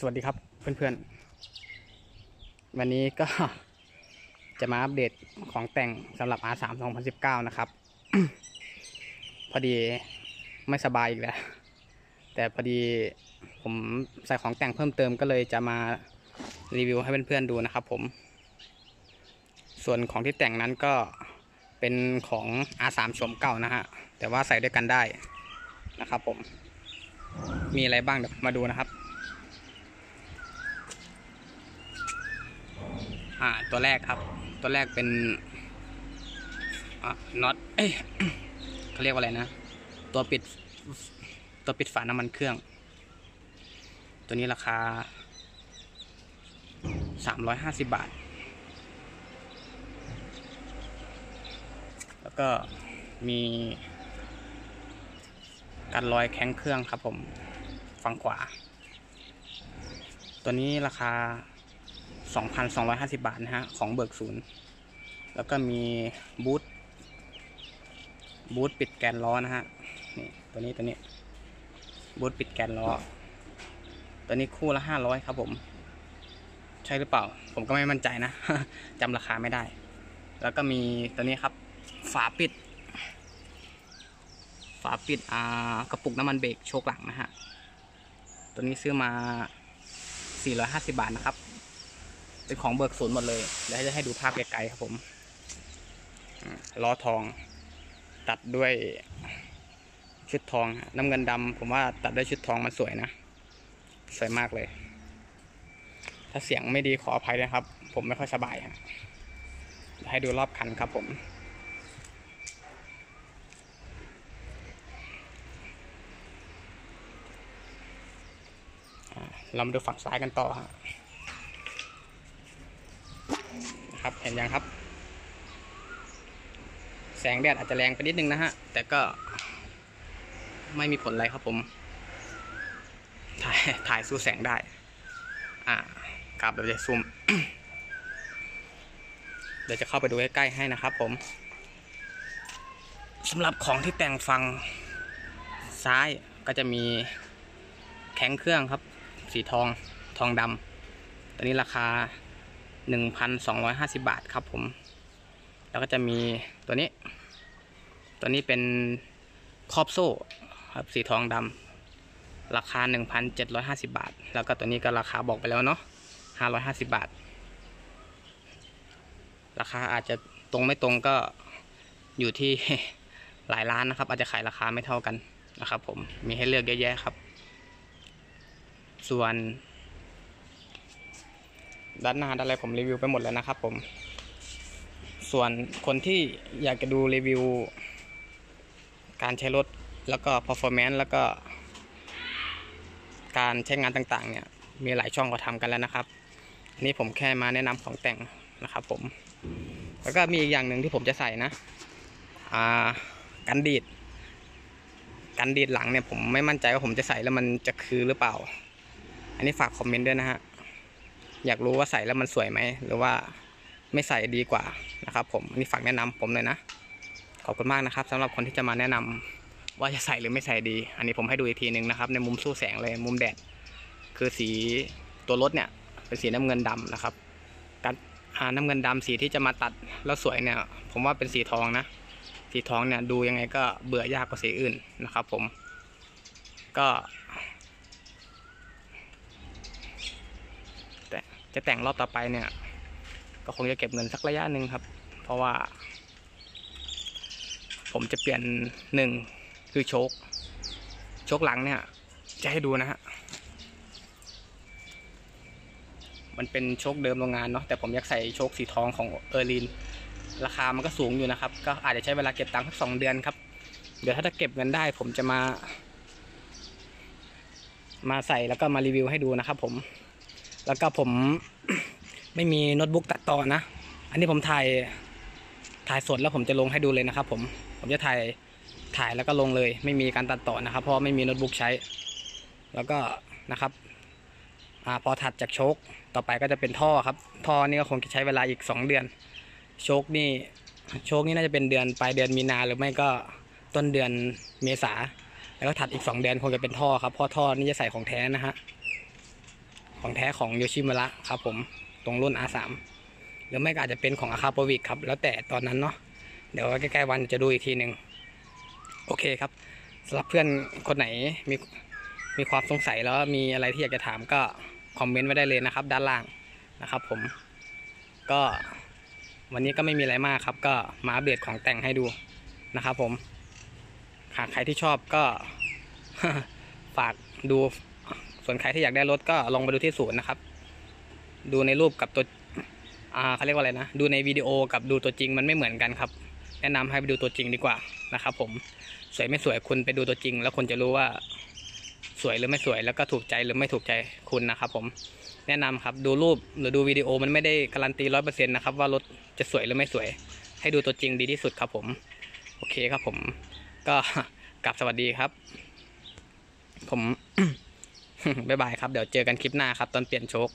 สวัสดีครับเพื่อนๆ วันนี้ก็จะมาอัปเดตของแต่งสำหรับ R3 2019 นะครับ พอดีไม่สบายอีกแล้ว แต่พอดีผมใส่ของแต่งเพิ่มเติมก็เลยจะมารีวิวให้เพื่อนๆดูนะครับผม ส่วนของที่แต่งนั้นก็เป็นของ R3 ชมเก่านะฮะ แต่ว่าใส่ด้วยกันได้นะครับผม มีอะไรบ้างเดี๋ยวมาดูนะครับ อ่าตัวแรกครับ ตัวแรกเป็นน็อตเอ้ยเขาเรียกว่าอะไรนะ ตัวปิดตัวปิดฝาน้ำมันเครื่อง ตัวนี้ราคา 350 บาท แล้วก็มีการลอยแข้งเครื่องครับผม ฝั่งขวา ตัวนี้ราคา 2,250 บาทนะฮะ ของเบิกศูนย์ แล้วก็มีบูทบูทปิดแกนล้อนะฮะ นี่ ตัวนี้ตัวนี้ บูทปิดแกนล้อ ตัวนี้คู่ละ 500 ครับผม ใช่หรือเปล่า ผมก็ไม่มั่นใจนะจำราคาไม่ได้ แล้วก็มีตัวนี้ครับ ฝาปิด ฝาปิดอ่ากระปุกน้ำมันเบรกโชคหลังนะฮะ ตัวนี้ซื้อมา 450 บาทนะครับ เป็นของเบิกศูนย์หมดเลยเดี๋ยวจะให้ดูภาพไกลๆครับผมล้อทองตัดด้วยชุดทองน้ำเงินดำผมว่าตัดด้วยชุดทองมันสวยนะ สวยมากเลย ถ้าเสียงไม่ดีขออภัยนะครับ ผมไม่ค่อยสบายฮะเดี๋ยวให้ดูรอบคันครับผมอ่าเรามาดูฝั่งซ้ายกันต่อฮะ นะ ครับเห็นยังครับ แสงแดดอาจจะแรงไปนิดนึงนะฮะ แต่ก็ไม่มีผลอะไรครับผม ถ่ายถ่ายสู้แสงได้ อ่ากลับเดี๋ยวจะซูม เดี๋ยวจะเข้าไปดูใกล้ๆให้นะครับผมสำหรับของที่แต่งฟังซ้ายก็จะมีแข้งเครื่องครับ สีทองทองดำตัวนี้ราคา 1,250 บาทครับผม แล้วก็จะมีตัวนี้ ตัวนี้เป็นครอบโซ่ครับสีทองดำราคา 1,750 บาท แล้วก็ตัวนี้ก็ราคาบอกไปแล้วเนาะ550 บาท ราคาอาจจะตรงไม่ตรงก็อยู่ที่หลายร้านนะครับ อาจจะขายราคาไม่เท่ากันนะครับผมมีให้เลือกเยอะแยะครับ ส่วน ด้านหน้าด้านอะไรผมรีวิวไปหมดแล้วนะครับผม ส่วนคนที่อยากจะดูรีวิว การใช้รถแล้วก็ performance แล้วก็ การใช้งานต่างๆ เนี่ย มีหลายช่องก็ทำกันแล้วนะครับนนี้ผมแค่มาแนะนำของแต่งนะครับผม แล้วก็มีอีกอย่างหนึ่งที่ผมจะใส่นะอ่ากันดีดกันดีดหลังเนี่ยผมไม่มั่นใจว่าผมจะใส่แล้วมันจะคือหรือเปล่า อันนี้ฝากคอมเมนต์ด้วยนะฮะ อยากรู้ว่าใส่แล้วมันสวยไหม หรือว่าไม่ใส่ดีกว่านะครับ ผมอันนี้ฝากแนะนำผมเลยนะ ขอบคุณมากนะครับสำหรับคนที่จะมาแนะนำว่าจะใส่หรือไม่ใส่ดี อันนี้ผมให้ดูอีกทีหนึ่งนะครับ ในมุมสู้แสงเลยมุมแดด คือสีตัวรถเนี่ย เป็นสีน้ำเงินดำนะครับการอ่าน้ำเงินดำสีที่จะมาตัดแล้วสวยเนี่ย ผมว่าเป็นสีทองนะ สีทองเนี่ยดูยังไงก็เบื่อยากกว่าสีอื่นนะครับ ผม ก็ แต่ จะแต่งรอบต่อไปเนี่ย ก็คงจะเก็บเงินสักระยะหนึ่งครับ เพราะว่า ผมจะเปลี่ยนหนึ่งคือโชคโชคหลังเนี่ย จะให้ดูนะฮะมันเป็นโชคเดิมโรงงานเนาะแต่ผมอยากใส่โชคสีทองของเออร์ลิน ราคามันก็สูงอยู่นะครับ ก็อาจจะใช้เวลาเก็บตังค์สักสองเดือนครับ เดี๋ยวถ้าจะเก็บเงินได้ ผมจะมา มาใส่แล้วก็มารีวิวให้ดูนะครับผม แล้วก็ผมไม่มีโน้ตบุ๊กตัดต่อนะ อันนี้ผมถ่ายถ่ายสดแล้วผมจะลงให้ดูเลยนะครับ ผมผมจะถ่ายถ่ายแล้วก็ลงเลย ไม่มีการตัดต่อนะครับ เพราะไม่มีโน้ตบุ๊กใช้ แล้วก็นะครับอพอถัดจากโชคต่อไปก็จะเป็นท่อครับ ท่อนี่ก็คงจะใช้เวลาอีกสองเดือน โชคนี่โชคนี่น่าจะเป็นเดือนปลายเดือนมีนาหรือไม่ก็ต้นเดือนเมษาแล้วก็ถัดอีกสองเดือนคงจะเป็นท่อครับเพราะท่อนี่จะใส่ของแท้นะฮะ ของแท้ของโยชิมุระครับผมตรงรุ่น R3 หรือไม่ก็อาจจะเป็นของอาคาโปวิกครับแล้วแต่ตอนนั้นเนาะเดี๋ยวใกล้ๆวันจะดูอีกทีหนึ่งโอเคครับสำหรับเพื่อนคนไหนมีมีความสงสัยแล้วมีอะไรที่อยากจะถามก็คอมเมนต์ไว้ได้เลยนะครับ ด้านล่างนะครับ ผมก็วันนี้ก็ไม่มีอะไรมากครับ ก็มาอัปเดตของแต่งให้ดูนะครับ ผมหากใครที่ชอบก็ฝากดู ส่วนใครที่อยากได้รถก็ลองไปดูที่ศูนย์นะครับ ดูในรูปกับตัวอ่าเขาเรียกว่าอะไรนะ ดูในวิดีโอกับดูตัวจริงมันไม่เหมือนกันครับ แนะนำให้ไปดูตัวจริงดีกว่านะครับ ผมสวยไม่สวยคุณไปดูตัวจริง แล้วคุณจะรู้ว่าสวยหรือไม่สวยแล้วก็ถูกใจหรือไม่ถูกใจคุณนะครับผมแนะนำครับดูรูปหรือดูวิดีโอมันไม่ได้การันตีร้อยเปอร์เซ็นต์นะครับว่ารถจะสวยหรือไม่สวย ให้ดูตัวจริงดีที่สุดครับผมโอเคครับผม ก็กลับสวัสดีครับ ผม บ๊ายบายครับ เดี๋ยวเจอกันคลิปหน้าครับ ตอนเปลี่ยนโชค